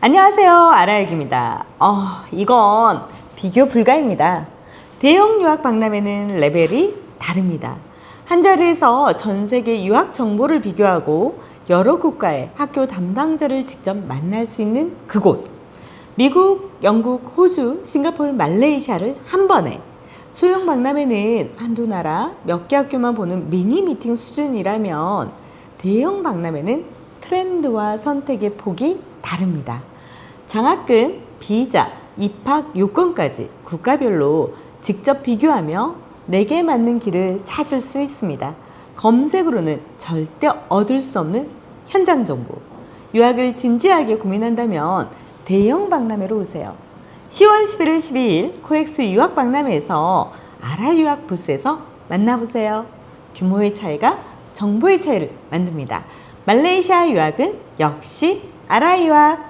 안녕하세요. 아라역입니다. 어, 이건 비교 불가입니다. 대형 유학 박람회는 레벨이 다릅니다. 한 자리에서 전 세계 유학 정보를 비교하고 여러 국가의 학교 담당자를 직접 만날 수 있는 그곳. 미국, 영국, 호주, 싱가포르, 말레이시아를 한 번에 소형 박람회는 한두 나라 몇 개 학교만 보는 미니 미팅 수준이라면 대형 박람회는 트렌드와 선택의 폭이 다릅니다. 장학금, 비자, 입학 요건까지 국가별로 직접 비교하며 내게 맞는 길을 찾을 수 있습니다. 검색으로는 절대 얻을 수 없는 현장 정보. 유학을 진지하게 고민한다면 대형 박람회로 오세요. 10월 11일 12일 코엑스 유학 박람회에서 아라 유학 부스에서 만나보세요. 규모의 차이가 정보의 차이를 만듭니다. 말레이시아 유학은 역시 아라 유학.